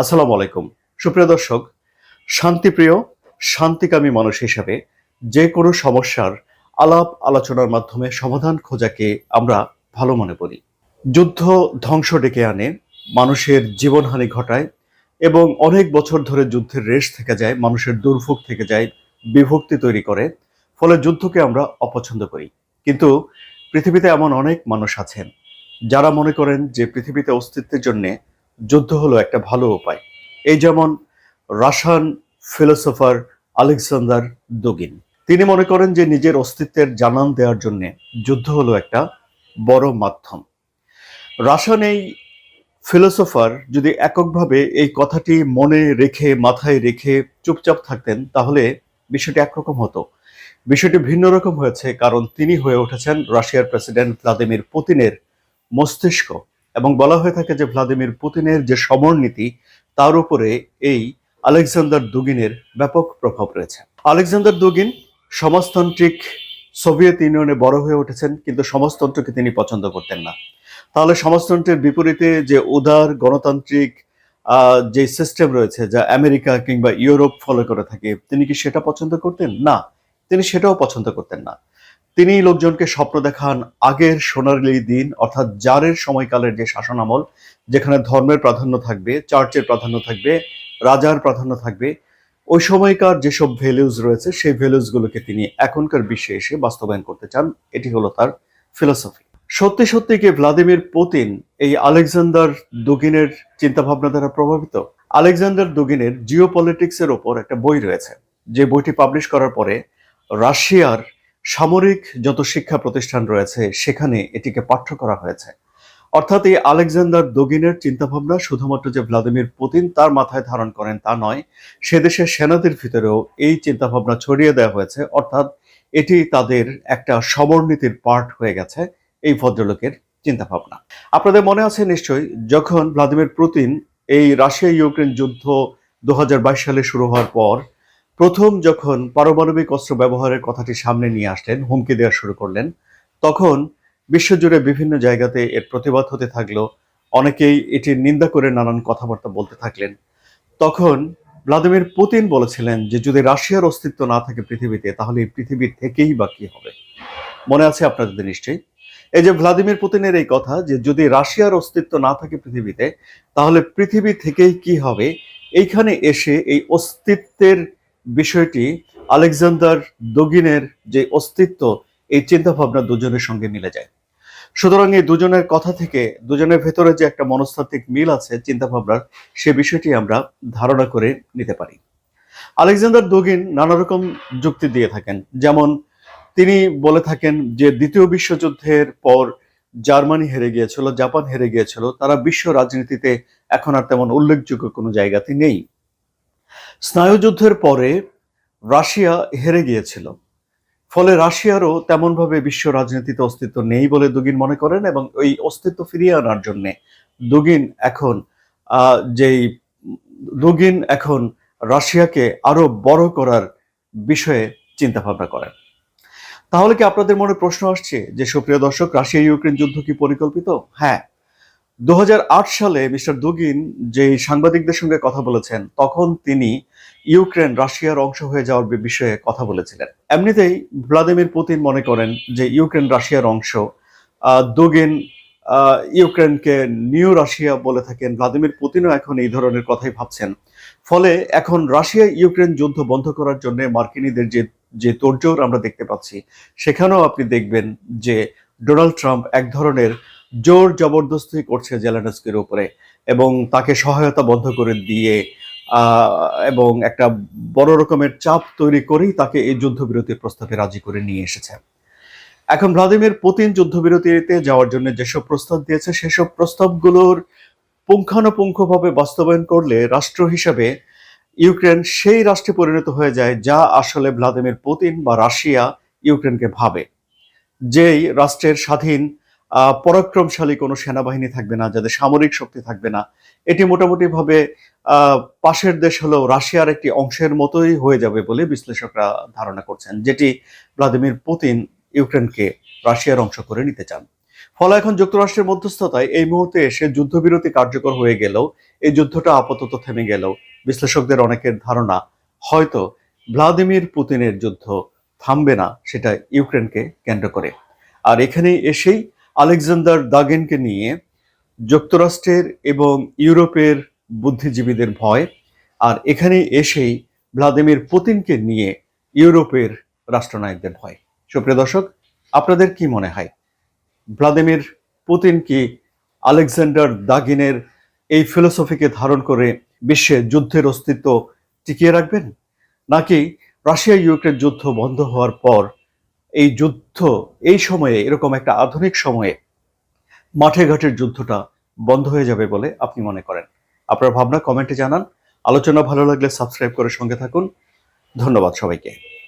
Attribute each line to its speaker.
Speaker 1: আসসালামু আলাইকুম। সুপ্রিয় দর্শক, শান্তিপ্রিয়, শান্তিকামী মানুষ হিসাবে যে কোনো সমস্যার আলাপ আলোচনার মাধ্যমে সমাধান খোঁজাকে আমরা ভালো মনে করি। যুদ্ধ ধ্বংস ডেকে আনে, মানুষের জীবনহানি ঘটায় এবং অনেক বছর ধরে যুদ্ধের রেশ থেকে যায়, মানুষের দুর্ভোগ থেকে যায়, বিভক্তি তৈরি করে, ফলে যুদ্ধকে আমরা অপছন্দ করি। কিন্তু পৃথিবীতে এমন অনেক মানুষ আছেন, যারা মনে করেন যে পৃথিবীতে অস্তিত্বের জন্যে যুদ্ধ হলো একটা ভালো উপায়। এই যেমন রাশান ফিলোসোফার আলেকজান্ডার দুগিন, তিনি মনে করেন যে নিজের অস্তিত্বের জানান দেওয়ার জন্য যুদ্ধ হলো একটা বড় মাধ্যম। রাশান এই ফিলোসোফার যদি এককভাবে এই কথাটি মনে রেখে, মাথায় রেখে চুপচাপ থাকতেন, তাহলে বিষয়টি একরকম হতো। বিষয়টি ভিন্ন রকম হয়েছে, কারণ তিনি হয়ে উঠেছেন রাশিয়ার প্রেসিডেন্ট ভ্লাদিমির পুতিনের মস্তিষ্ক। এবং বলা হয়ে থাকে যে ভ্লাদিমির পুতিনের যে সমরনীতি তার উপরে এই আলেকজান্ডার দুগিনের ব্যাপক প্রভাব রয়েছে। আলেকজান্ডার দুগিন সমাজতান্ত্রিক সোভিয়েত ইউনিয়নে বড় হয়ে উঠেছেন, কিন্তু সমাজতন্ত্রকে তিনি পছন্দ করতেন না। তাহলে সমাজতন্ত্রের বিপরীতে যে উদার গণতান্ত্রিক যে সিস্টেম রয়েছে যা আমেরিকা কিংবা ইউরোপ ফলো করে থাকে, তিনি কি সেটা পছন্দ করতেন? না, তিনি সেটাও পছন্দ করতেন না। তিনি লোকজনকে স্বপ্ন দেখান আগের সোনালী দিন, অর্থাৎ জারের সময়কালের যে শাসনামল, যেখানে ধর্মের প্রাধান্য থাকবে, চার্চের প্রাধান্য থাকবে, রাজার প্রাধান্য থাকবে, ওই সময়কার যেসব ভ্যালুজ রয়েছে, সেই ভ্যালুজগুলোকে তিনি এখনকার বিশ্বে এসে বাস্তবায়ন করতে চান, এটি হলো তার ফিলোসফি সত্যি সত্যি কি ভ্লাদিমির পুতিন এই আলেকজান্ডার দুগিনের চিন্তাভাবনা দ্বারা প্রভাবিত? আলেকজান্ডার দুগিনের জিও পলিটিক্সের ওপর একটা বই রয়েছে। যে বইটি পাবলিশ করার পরে রাশিয়ার সামরিক যত শিক্ষা প্রতিষ্ঠান রয়েছে, সেখানে এটিকে পাঠ্য করা হয়েছে। অর্থাৎ এই আলেকজান্ডার দোগিনের চিন্তাভাবনা শুধুমাত্র যে ভ্লাদিমির পুতিন তার মাথায় ধারণ করেন তা নয়, সে দেশের সেনাদের ভিতরেও এই চিন্তাভাবনা ছড়িয়ে দেওয়া হয়েছে। অর্থাৎ এটি তাদের একটা সমরনীতির পার্ট হয়ে গেছে এই ভদ্রলোকের চিন্তাভাবনা। আপনাদের মনে আছে নিশ্চয়ই, যখন ভ্লাদিমির পুতিন এই রাশিয়া ইউক্রেন যুদ্ধ দু হাজার বাইশ সালে শুরু হওয়ার পর প্রথম যখন পারমাণবিক অস্ত্র ব্যবহারের কথাটি সামনে নিয়ে আসলেন, হুমকি দেওয়া শুরু করলেন, তখন বিশ্বজুড়ে বিভিন্ন জায়গাতে এর প্রতিবাদ হতে থাকল, অনেকেই এটির নিন্দা করে নানান কথাবার্তা বলতে থাকলেন। তখন ভ্লাদিমির পুতিন বলেছিলেন যে, যদি রাশিয়ার অস্তিত্ব না থাকে পৃথিবীতে, তাহলে এই পৃথিবী থেকেই বা কি হবে? মনে আছে আপনাদের নিশ্চয়ই? এই যে ভ্লাদিমির পুতিনের এই কথা যে, যদি রাশিয়ার অস্তিত্ব না থাকে পৃথিবীতে, তাহলে পৃথিবী থেকেই কি হবে? এইখানে এসে এই অস্তিত্বের বিষয়টি আলেকজান্ডার দগিনের যে অস্তিত্ব, এই চিন্তা ভাবনা দুজনের সঙ্গে মিলে যায়। সুতরাং এই দুজনের কথা থেকে, দুজনের ভেতরে যে একটা মনস্তাত্ত্বিক মিল আছে চিন্তা ভাবনার সে বিষয়টি আমরা ধারণা করে নিতে পারি। আলেকজান্ডার দগিন নানা রকম যুক্তি দিয়ে থাকেন। যেমন তিনি বলে থাকেন যে, দ্বিতীয় বিশ্বযুদ্ধের পর জার্মানি হেরে গিয়েছিল, জাপান হেরে গিয়েছিল, তারা বিশ্ব রাজনীতিতে এখন আর তেমন উল্লেখযোগ্য কোনো জায়গাতে নেই। স্নায়ুযুদ্ধের পরে রাশিয়া হেরে গিয়েছিল। ফলে রাশিয়ারও তেমনভাবে বিশ্ব রাজনীতিতে অস্তিত্ব নেই বলে দুগিন মনে করেন এবং ওই অস্তিত্ব ফিরিয়ে আনার জন্য দুগিন এখন যেই দুগিন এখন রাশিয়াকে আরও বড় করার বিষয়ে চিন্তা ভাবনা করেন। তাহলে কি আপনাদের মনে প্রশ্ন আসছে যে সুপ্রিয় দর্শক রাশিয়া ইউক্রেন যুদ্ধ কি পরিকল্পিত? হ্যাঁ দু হাজার আট সালে মিস্টার দুগিন যে সাংবাদিকদের সঙ্গে কথা বলেছেন, তখন তিনি ইউক্রেন, রাশিয়ার অংশ হয়ে যাওয়ার বিষয়ে কথা বলেছিলেন। এমনিতেই ভ্লাদিমির পুতিন মনে করেন যে ইউক্রেন, রাশিয়ার অংশ দুগিন ইউক্রেনকে নিউ রাশিয়া বলে থাকেন। ভ্লাদিমির পুতিনও এখন এই ধরনের কথাই ভাবছেন। ফলে এখন রাশিয়া ইউক্রেন যুদ্ধ বন্ধ করার জন্য মার্কিনীদের যে যে তোড়জোড় আমরা দেখতে পাচ্ছি, সেখানেও আপনি দেখবেন যে ডোনাল্ড ট্রাম্প এক ধরনের জোর জবরদস্তি করছে জেলানস্কির উপরে এবং তাকে সহায়তা বন্ধ করে দিয়ে এবং একটা বড় রকমের চাপ তৈরি করেই তাকে এই যুদ্ধবিরতির প্রস্তাবে রাজি করে নিয়ে এসেছে। এখন ভ্লাদিমির পুতিন যুদ্ধবিরতিতে যাওয়ার জন্য যেসব প্রস্তাব দিয়েছে, সেসব প্রস্তাবগুলোর পুঙ্খানুপুঙ্খভাবে বাস্তবায়ন করলে রাষ্ট্র হিসাবে ইউক্রেন সেই রাষ্ট্রে পরিণত হয়ে যায় যা আসলে ভ্লাদিমির পুতিন বা রাশিয়া ইউক্রেনকে ভাবে। যেই রাষ্ট্রের স্বাধীন পরাক্রমশালী কোনো সেনাবাহিনী থাকবে না যাদের সামরিক শক্তি থাকবে না। এটি মোটামুটি ভাবে আহ, পাশের দেশ হলেও রাশিয়ার একটি অংশের মতোই হয়ে যাবে বলে বিশ্লেষকরা ধারণা করছেন যেটি ভ্লাদিমির পুতিন ইউক্রেনকে রাশিয়ার অংশ করে নিতে চান। ফলে এখন যুক্তরাষ্ট্রের মধ্যস্থতায় এই মুহূর্তে এসে যুদ্ধবিরতি কার্যকর হয়ে গেলেও এই যুদ্ধটা আপাতত থেমে গেলেও বিশ্লেষকদের অনেকের ধারণা হয়তো ভ্লাদিমির পুতিনের যুদ্ধ থামবে না সেটা ইউক্রেনকে কেন্দ্র করে। আর এখানে এসেই আলেকজান্ডার দাগেনকে নিয়ে যুক্তরাষ্ট্রের এবং ইউরোপের বুদ্ধিজীবীদের ভয়, আর এখানে এসেই ভ্লাদিমির পুতিনকে নিয়ে ইউরোপের রাষ্ট্রনায়কদের ভয়। সুপ্রিয় দর্শক, আপনাদের কি মনে হয়? ভ্লাদিমির পুতিন কি আলেকজান্ডার দাগিনের এই ফিলোসফিকে ধারণ করে বিশ্বে যুদ্ধের অস্তিত্ব টিকিয়ে রাখবেন? নাকি রাশিয়া ইউক্রেন যুদ্ধ বন্ধ হওয়ার পর এই যুদ্ধ, এই সময়ে, এরকম একটা আধুনিক সময়ে মাঠে ঘাটের যুদ্ধটা বন্ধ হয়ে যাবে বলে আপনি মনে করেন। আপনার ভাবনা কমেন্টে জানান। আলোচনা ভালো লাগলে সাবস্ক্রাইব করে সঙ্গে থাকুন। ধন্যবাদ সবাইকে।